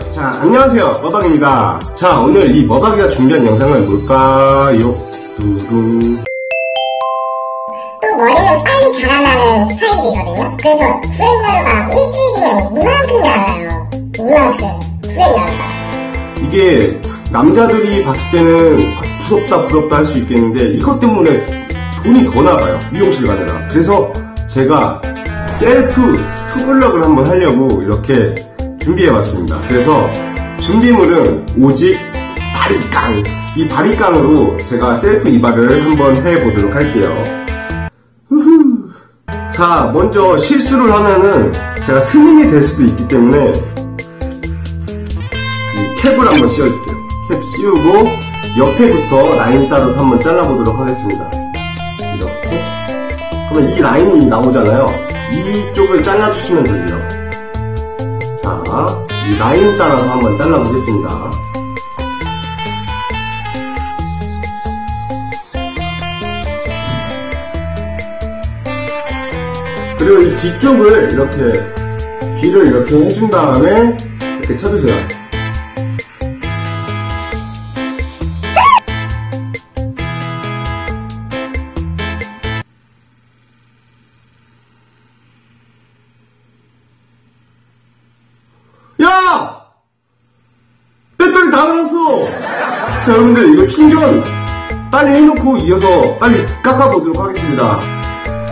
자, 안녕하세요. 머박입니다. 자, 오늘 이 머박이가 준비한 영상은 뭘까요? 두둥. 또 머리는 빨리 자라나는 스타일이거든요. 그래서 프레임러가 일주일이면 이만큼 자라요. 이만큼 프레임러가. 이게 남자들이 봤을 때는 아, 부럽다 부럽다 할 수 있겠는데 이것 때문에 돈이 더 나가요. 미용실 가느라. 그래서 제가 셀프 투블럭을 한번 하려고 이렇게 준비해봤습니다. 그래서 준비물은 오직 바리깡. 이 바리깡으로 제가 셀프 이발을 한번 해보도록 할게요. 후후. 자, 먼저 실수를 하면은 제가 스님이 될 수도 있기 때문에 이 캡을 한번 씌워줄게요. 캡 씌우고 옆에부터 라인 따라서 한번 잘라보도록 하겠습니다. 이렇게. 그러면 이 라인이 나오잖아요. 이쪽을 잘라주시면 돼요. 자, 이 라인 따라서 한번 잘라보겠습니다. 그리고 이 뒤쪽을 이렇게 귀를 이렇게 해준 다음에 이렇게 쳐주세요. 자, 여러분들, 이거 충전 빨리 해놓고 이어서 빨리 깎아보도록 하겠습니다.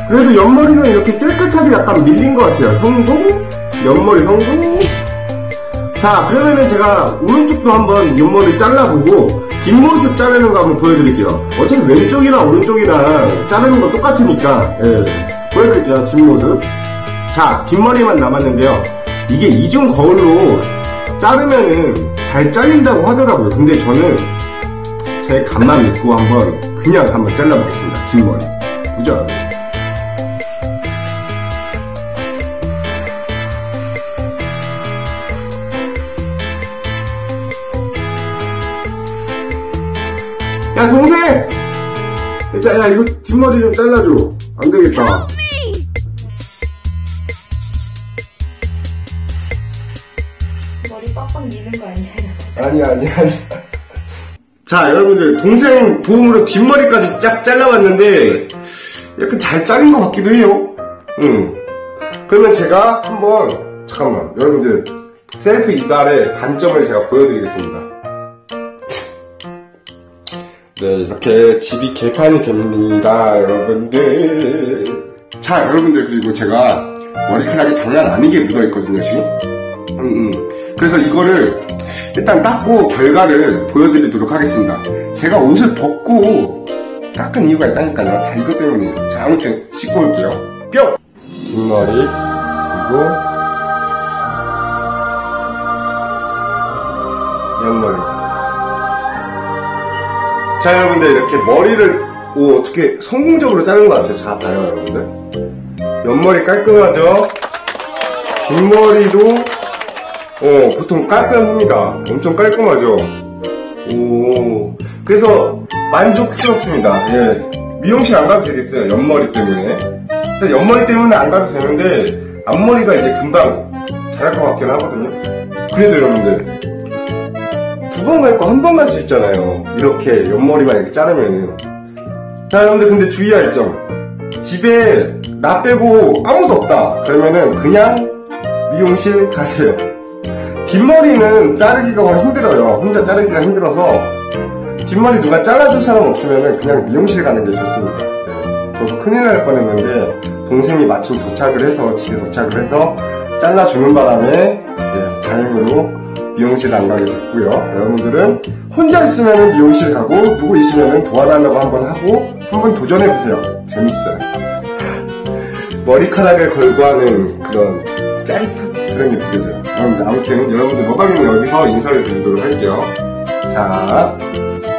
그래도 옆머리는 이렇게 깨끗하게 약간 밀린 것 같아요. 성공? 옆머리 성공? 자, 그러면은 제가 오른쪽도 한번 옆머리 잘라보고 뒷모습 자르는 거 한번 보여드릴게요. 어차피 왼쪽이나 오른쪽이랑 자르는 거 똑같으니까, 예. 보여드릴게요, 뒷모습. 자, 뒷머리만 남았는데요. 이게 이중 거울로 자르면은 잘 잘린다고 하더라고요. 근데 저는 제 감만 믿고 한번 그냥 한번 잘라보겠습니다. 뒷머리. 보죠? 야 동생! 자, 야 이거 뒷머리 좀 잘라줘. 안 되겠다. 머리 빡빡 미는 거 아니야? 아니 아니 아니. 자 여러분들 동생 도움으로 뒷머리까지 쫙 잘라봤는데 약간 잘 자른 것 같기도 해요. 응. 그러면 제가 한번 잠깐만 여러분들 셀프 이발의 단점을 제가 보여드리겠습니다. 네 이렇게 집이 개판이 됩니다 여러분들. 자 여러분들 그리고 제가 머리카락이 장난 아니게 묻어있거든요 지금. 음, 음. 그래서 이거를 일단 닦고 결과를 보여드리도록 하겠습니다. 제가 옷을 벗고 닦은 이유가 있다니까요. 다 이것 때문이에요. 자, 아무튼 씻고 올게요. 뿅! 뒷머리, 그리고 옆머리. 자, 여러분들 이렇게 머리를 오, 어떻게 성공적으로 자른 것 같아요. 자, 봐요, 여러분들. 옆머리 깔끔하죠? 뒷머리도 어, 보통 깔끔합니다. 엄청 깔끔하죠? 오, 그래서 만족스럽습니다. 예. 미용실 안 가도 되겠어요. 옆머리 때문에. 근데 옆머리 때문에 안 가도 되는데, 앞머리가 이제 금방 잘할 것 같긴 하거든요. 그래도 여러분들, 두 번갈거한번갈수 있잖아요. 이렇게 옆머리만 이렇게 자르면은. 자, 여러분들 근데 주의할 점. 집에 나 빼고 아무도 없다. 그러면은 그냥 미용실 가세요. 뒷머리는 자르기가 힘들어요. 혼자 자르기가 힘들어서 뒷머리 누가 잘라줄 사람 없으면 그냥 미용실 가는 게 좋습니다. 네. 저도 큰일 날 뻔했는데 동생이 마침 도착을 해서 집에 도착을 해서 잘라주는 바람에 네, 다행으로 미용실 안 가게 됐고요. 여러분들은 혼자 있으면 미용실 가고 누구 있으면 도와달라고 한번 하고 한번 도전해보세요. 재밌어요. 머리카락을 걸고 하는 그런 짜릿한 그런 게 느껴져요. 아무튼 여러분들 머방이는 여기서 인사를 드리도록 할게요. 자,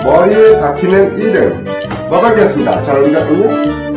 머리에 박히는 이름 머박이었습니다. 자, 여러분들 안녕.